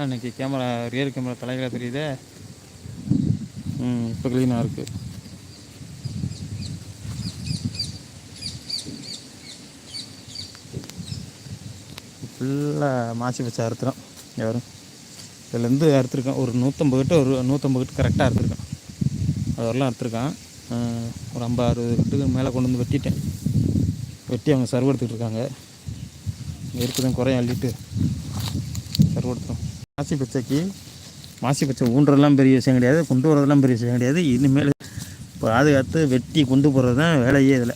இன்னைக்கு camera real camera தலைகளை தெரியுதே? ம் இப்போ க்ளீனாக இருக்குது ஃபுல்லாக மாசி வச்சு அறுத்துறோம். யாரும் இதுலேருந்து அறுத்துருக்கேன் ஒரு நூற்றம்பது கிட்ட ஒரு நூற்றம்பது கிட்ட கரெக்டாக அறுத்துருக்கேன் அது வரலாம் அறுத்துருக்கான். ஒரு ஐம்பது அறுபது கிட்டுக்கு மேலே கொண்டு வந்து வெட்டிட்டேன். வெட்டி அவங்க சர்வ் எடுத்துக்கிட்டு இருக்காங்க. இருக்குதுன்னு குறையும் அள்ளிட்டு சர்வ் எடுத்தோம் மாசி பச்சைக்கு மாசி பச்சை ஊன்றதெல்லாம் பெரிய விஷயம் கிடையாது கொண்டு வரதெல்லாம் பெரிய விஷயம் கிடையாது. இனிமேல் பாதுகாத்து வெட்டி கொண்டு போகிறது தான் வேலையே இதில்.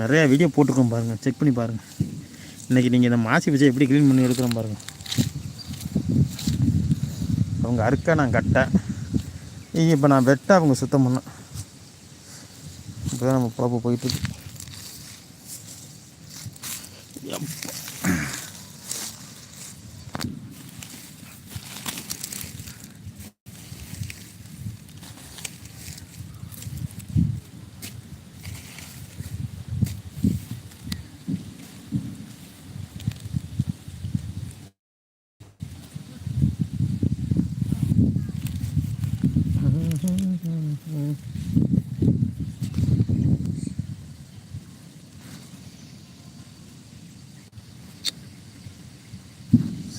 நிறையா வீடியோ போட்டிருக்கோம் பாருங்கள் செக் பண்ணி பாருங்கள் இன்றைக்கி நீங்கள் இந்த மாசி பச்சை எப்படி க்ளீன் பண்ணி எடுக்கிறோம் பாருங்கள் அவங்க அறுக்க நான் கட்டேன் இப்போ நான் வெட்ட அவங்க சுத்தம் பண்ணேன் இப்போ தான் நம்ம பழப்பு போயிட்டுருக்கு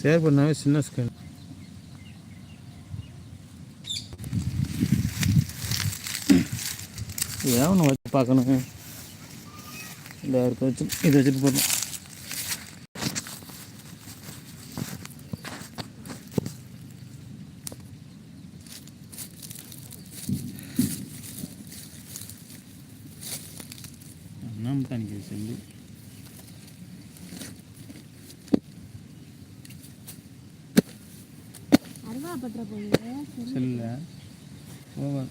ஷேர் பண்ணாவே சின்ன ஸ்கேன் ஏதாவது ஒன்று வச்சு பார்க்கணும். இந்த இருக்க வச்சு இதை வச்சுட்டு போடணும் அண்ணாம தனிக்கு செல்லு அருவா பற்ற போகுது செல்ல. ஓவர்.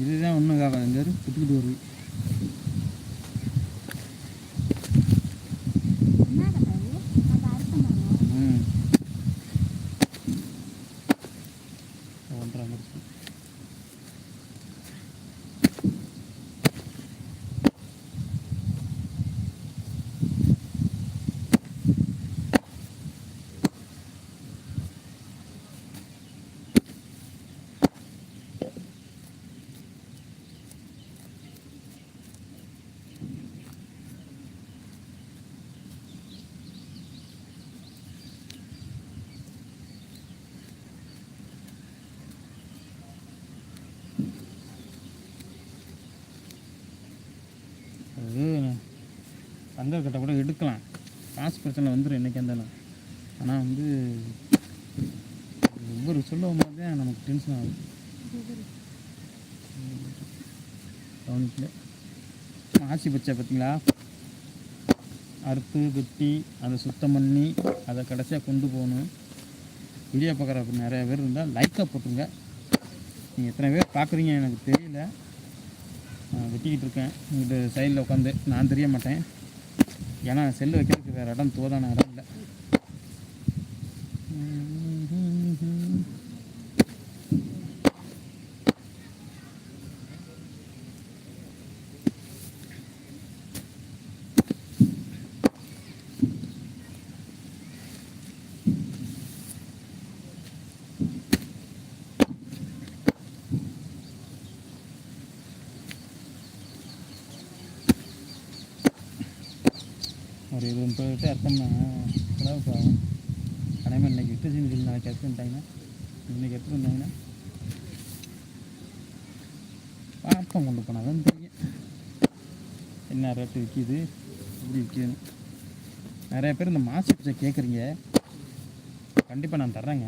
இதுதான் ஒன்றும் காக்காது இந்த சுட்டுக்கிட்டு வருது. தங்க கட்டை கூட எடுக்கலாம். காசு பிரச்சனை வந்துடும் என்றைக்கு இருந்தாலும். ஆனால் வந்து ஒவ்வொரு சொல்லும் போதே நமக்கு டென்ஷன் ஆகுது. கவனிக்கல. ஆசி பச்சை பார்த்தீங்களா அறுத்து வெட்டி அதை சுத்தம் பண்ணி அதை கடைசியாக கொண்டு போகணும். வீடியோ பார்க்குற நிறையா பேர் இருந்தால் லைக்காக போட்டுருங்க. நீங்கள் எத்தனை பேர் பார்க்குறீங்க எனக்கு தெரியல. நான் வெட்டிக்கிட்டு இருக்கேன். இங்கிட்டு சைடில் உட்காந்து நான் தெரிய மாட்டேன். ஏன்னா செல்லு வைக்கிறதுக்கு வேறு இடம் தோதான இடம் இல்லை ஒரு இருபது முப்பது கிட்ட அர்த்தம்னா அளவுக்கு ஆகும் கடைமை இன்னைக்கு விட்டு செஞ்சு சொல்லி நாளைக்கு எடுத்து இன்றைக்கி இன்னைக்கு எடுத்து வந்தாங்கன்னா பார்ப்போம் கொண்டு போனால் தான் தெரியும். என்ன ரேட்டு விற்கிது எப்படி விற்கிதுன்னு நிறைய பேர் இந்த மாசி பிச்சை கேட்குறீங்க. கண்டிப்பாக நான் தர்றேங்க.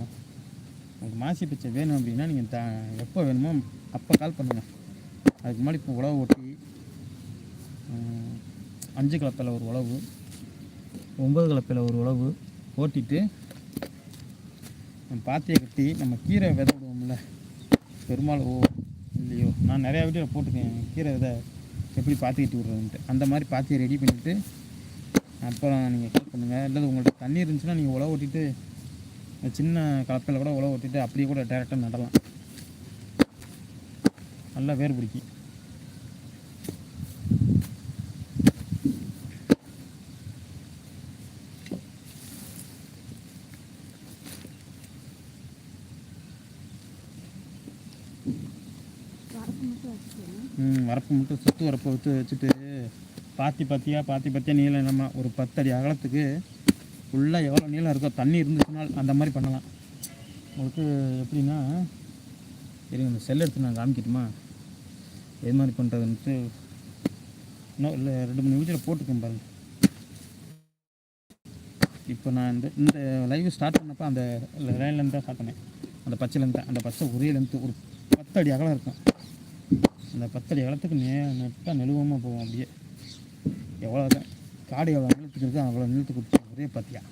உங்களுக்கு மாசி பிச்சை வேணும் அப்படின்னா நீங்கள் த எப்போ வேணுமோ அப்போ கால் பண்ணுங்கள் அதுக்கு முன்னாடி இப்போ உழவு ஓட்டி அஞ்சு கலப்பில் ஒரு உழவு. ஒம்பது கலப்பையில் ஒரு உழவு ஓட்டிட்டு நம்ம பாத்தியை கட்டி நம்ம கீரை விதை விடுவோம்ல பெருமாள் ஓ இல்லையோ நான் நிறையா வீட்டில் போட்டிருக்கேன் கீரை விதை எப்படி பாத்தி கட்டி விட்றதுன்ட்டு. அந்த மாதிரி பாத்தியை ரெடி பண்ணிவிட்டு அப்புறம் நீங்கள் கேட் பண்ணுங்கள் இல்லை உங்கள்கிட்ட தண்ணி இருந்துச்சுன்னா நீங்கள் உழவு ஓட்டிட்டு சின்ன கலப்பையில் கூட உழவு ஓட்டிட்டு அப்படியே கூட டேரெக்டாக நடலாம். நல்லா வேர் பிடிக்கும். வரப்பு மட்டும் சுற்று வரப்பை வச்சு வச்சுட்டு பாத்தி பாத்தியாக பாத்தி பாத்தியாக நீளம் நம்ம ஒரு பத்தடி அகலத்துக்கு ஃபுல்லாக எவ்வளோ நீளம் இருக்கோ தண்ணி இருந்துச்சுனால் அந்த மாதிரி பண்ணலாம். உங்களுக்கு எப்படின்னா சரி இந்த செல் எடுத்து நான் காமிக்கட்டுமா? எது மாதிரி பண்ணுறதுன்ட்டு இன்னும் இல்லை ரெண்டு மூணு வீடியோவில் போட்டுக்கேன் பாருங்க. இப்போ நான் இந்த இந்த லைவ் ஸ்டார்ட் பண்ணப்போ அந்த லைன்லேருந்து தான் ஸ்டார்ட் பண்ணேன். அந்த பச்சைலேருந்து தான். அந்த பச்சை ஒரே லென்த்து ஒரு பத்தடி அகலம் இருக்கும். அந்த பத்தடி வளத்துக்கு நே நெட்டாக நெழுவாமல் போவோம் அப்படியே. எவ்வளோ தான். காடு எவ்வளோ நிலத்துக்கு இருக்கோ அவ்வளோ நிலத்துக்கு கொடுத்து ஒரே பத்தியா.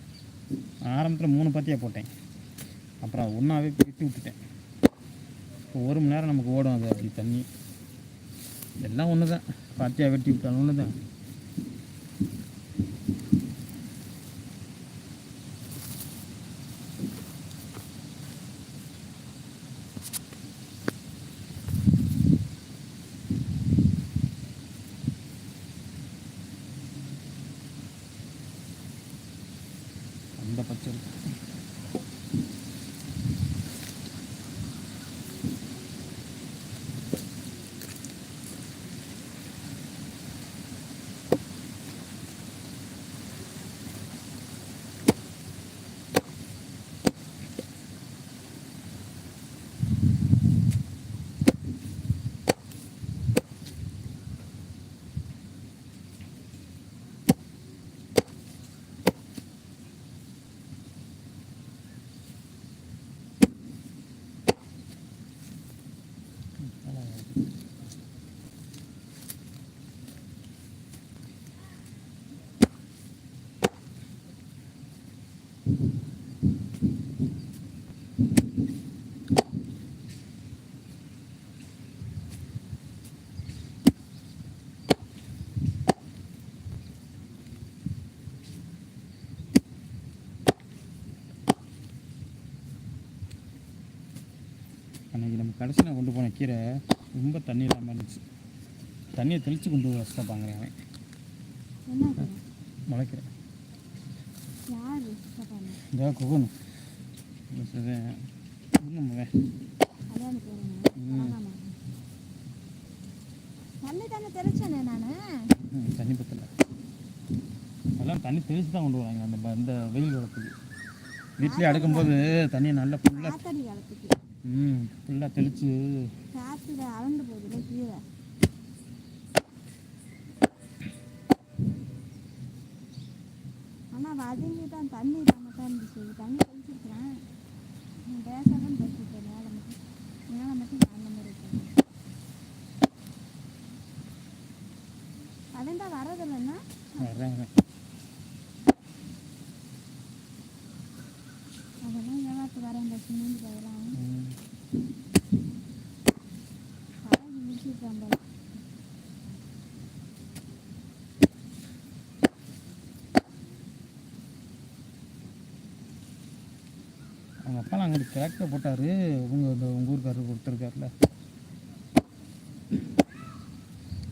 ஆரம்பத்தில் மூணு பத்தியாக போட்டேன். அப்புறம் ஒன்றாவே பிரித்து விட்டுட்டேன். இப்போ ஒரு மணி நேரம் நமக்கு ஓடும் அது அப்படி தண்ணி. எல்லாம் ஒன்று தான் பாத்தியாக வெட்டி விட்டாலும் ஒன்று தான் அந்த பச்சை இருக்கு. அன்னைக்கு நம்ம கடைசியில் கொண்டு போன கீரை ரொம்ப தண்ணி இல்லாமல் இருந்துச்சு. தண்ணியை தெளித்து கொண்டு என்ன அது? முளைக்கிறேன் ம். ஆமாம் தண்ணி தானே நான் தண்ணி பத்தல அதெல்லாம் தண்ணி தெளித்து தான் கொண்டு வராங்க அந்த இந்த வெயில் காலத்துக்கு வீட்லேயே அடுக்கும்போது தண்ணியை நல்லா ஃபுல்லாக ம் ஃபுல்லாக அளந்து போகுதுல கீழே அதுங்க தான் தண்ணி இல்லாமல் தான் இருந்துச்சு தண்ணி கழிச்சிருக்கிறேன் பேசாதான் தான் தெளிச்சிருக்கேன் மேலே மட்டும் மேலே மட்டும் அந்த மாதிரி இருக்கேன் அதான் வரதில்லைன்னா வர்றாங்க அதெல்லாம் ஏமாத்து வரேன் இந்த சிமெண்ட் பதிலாம் ம். பழகி முடிச்சிருக்கேன் போல அப்பா அங்கிட்டு கிழக்க போட்டார். இவங்க இந்த உங்கள் ஊருக்காரர் கொடுத்துருக்காருல.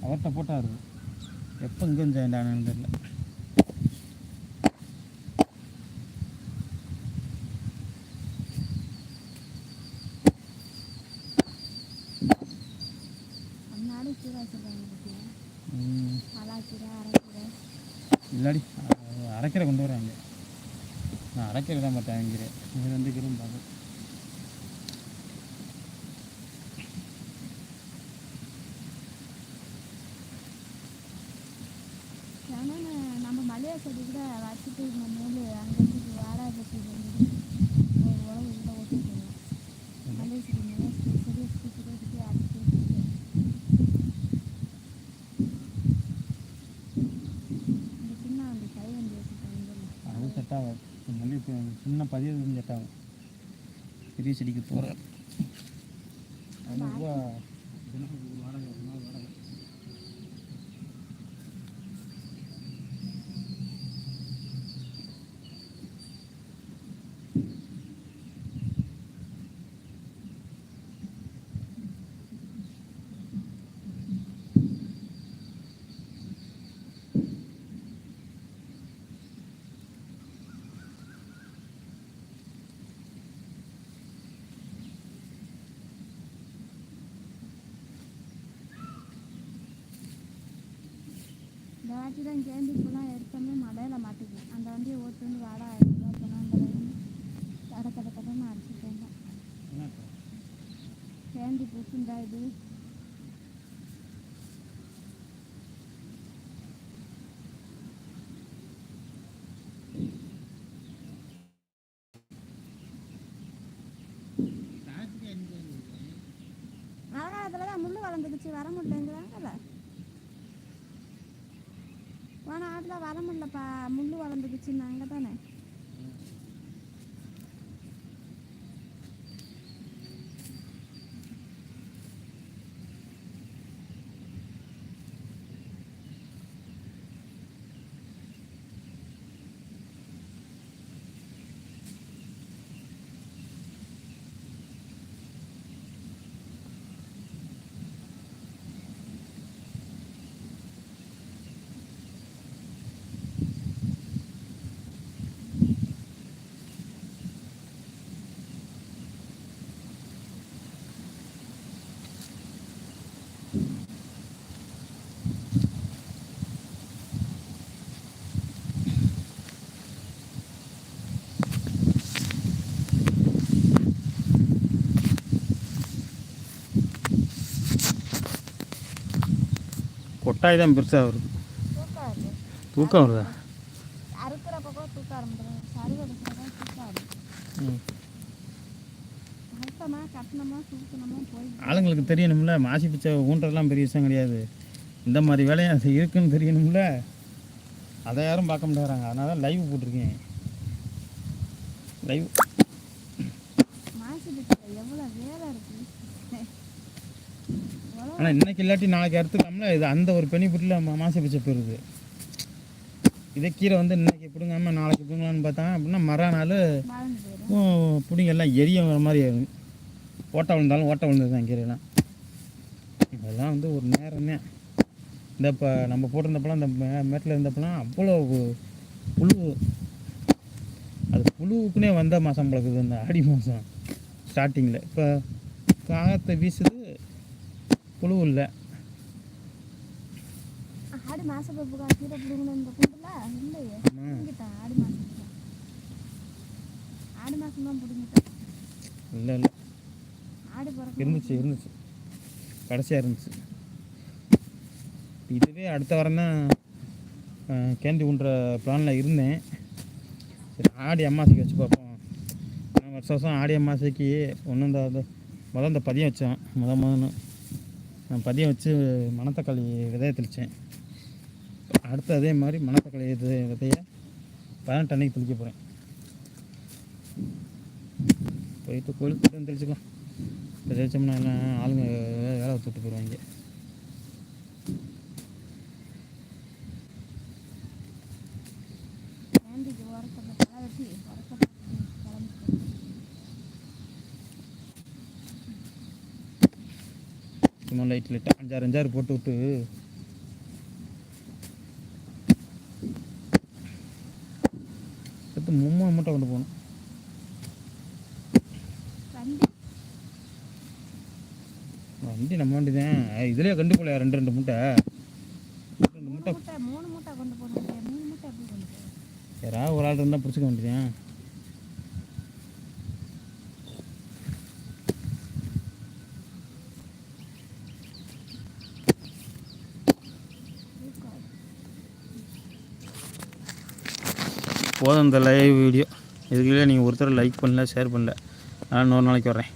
அவர்கிட்ட போட்டார். எப்போ இங்கே ஜாயின் ஆனான்னு தெரியல. இல்லாடி அஹ், அரைக்கீரை கொண்டு வராங்க நான் அரைக்கீரை தான் பார்த்தேன் அங்கீரை இது ரெண்டு கீரும் நான் நம்ம மலையா செடி கூட வச்சுட்டு இந்த மேலே அங்கேருந்து வாடகை பற்றி வந்து உழவு உள்ள ஓட்டிட்டு மலையா செடி மேலே செடி சுற்றி சுற்றி இந்த சின்ன வண்டி கை வண்டி வச்சுருக்காங்க அது செட் இப்போ சின்ன பதிவு செட் ஆகும் பெரிய செடிக்கு போகிற வாட்டி தான் கேண்டி இப்போலாம் எடுத்தோம்னா மலையில் மாட்டிக்கும் அந்த வண்டியை ஓட்டு வந்து வாடா ஆயிரம் ரூபா போனால் அந்த வண்டி கடை கடை கடைன்னு அடிச்சுட்டு வந்தேன் கேண்டி புதுசுண்டா இது. மழை காலத்தில் தான் முள் வளர்ந்துக்குச்சு. வர முடியலங்கிறாங்கல்ல போன ஆட்டில் வர முடியலப்பா. முள் வளர்ந்துக்குச்சுன்னாங்க தானே கொட்டாய் தான் பெருசாக வருது. தூக்கம் வருது? ஆளுங்களுக்கு தெரியணும்ல மாசி பிச்சை ஊன்றதெல்லாம் பெரிய விஷயம் கிடையாது. இந்த மாதிரி வேலையும் அது இருக்குன்னு தெரியணும்ல. அதை யாரும் பார்க்க மாட்டேங்கிறாங்க. அதனால தான் லைவ் போட்டிருக்கேன். லைவ் மாசி எவ்வளோ வேலை இருக்கு? எவ்வளோ ஆனால் இன்னைக்கு இல்லாட்டி நாளைக்கு அறுத்துக்காமல இது அந்த ஒரு பெனி புட்டில் மாசி பிச்சை போயிருது இதே கீரை வந்து இன்னைக்கு பிடுங்காம நாளைக்கு பிடுங்கலான்னு பார்த்தா அப்படின்னா மறந்து போயிடும் பிடிங்க எல்லாம் எரிய வர மாதிரி ஆயிடும் ஓட்டை விழுந்தாலும் ஓட்டை விழுந்தது தான் கீரைலாம் அதெல்லாம் வந்து ஒரு நேரமே. இந்த இப்போ நம்ம போட்டிருந்தப்பெல்லாம் இந்த மேட்டில் இருந்தப்பெல்லாம் அவ்வளோ புழு. அது புழுவுக்குனே வந்த மாதம் பழக்குது இந்த ஆடி மாதம் ஸ்டார்டிங்கில். இப்போ காற்றை வீசுது. புழு இல்லை. ஆடி மாசம் பருப்பு கீரை பிடுங்கணும் இந்த குண்டுல? இல்லையே. ஆமாம் பிடுங்கிட்டேன் ஆடி மாசம். ஆடி மாசம் தான் பிடுங்கிட்டேன் இல்லை இல்லை. ஆடி இருந்துச்சு இருந்துச்சு. கடைசியாக இருந்துச்சு. இதுவே அடுத்த வாரம் தான் கேண்டி ஊன்ற பிளானில் இருந்தேன். சரி ஆடி அம்மாசைக்கு வச்சு பார்ப்போம். நான் வருஷம் வருஷம் ஆடி அம்மாசைக்கு ஒன்று இந்த முதல் இந்த பதியம் வச்சேன். முத முதன்னு நான் பதியம் வச்சு மணத்தக்காளி விதையை தெளித்தேன். அடுத்து அதே மாதிரி மணத்தக்காளி இது விதைய பதினெட்டு அன்னைக்கு தெளிக்க போகிறேன் போயிட்டு கோயிலுக்கு போய்ட்டு வந்து தெளிச்சுக்கலாம். தெளிச்சோம்னா எல்லாம் ஆளுங்க வேலை விட்டு போயிடுவாங்க. சும்மா லைட் லைட்டாக அஞ்சாறு அஞ்சாறு போட்டு விட்டு. எடுத்து மூணு மூட்டை கொண்டு போகணும். வண்டி நம்ம வண்டி தான் இதுலேயே கண்டு போல ரெண்டு ரெண்டு மூட்டை? ரெண்டு மூட்டை. மூணு மூட்டை கொண்டு போனேன் யாராவது ஒரு ஆள் இருந்தால் பிடிச்சிக்க வேண்டியதான் போதும் இந்த லைவ் வீடியோ இதுக்குள்ளே நீங்கள் ஒருத்தர் லைக் பண்ணல ஷேர் பண்ணல. நான் இன்னொரு நாளைக்கு வரேன்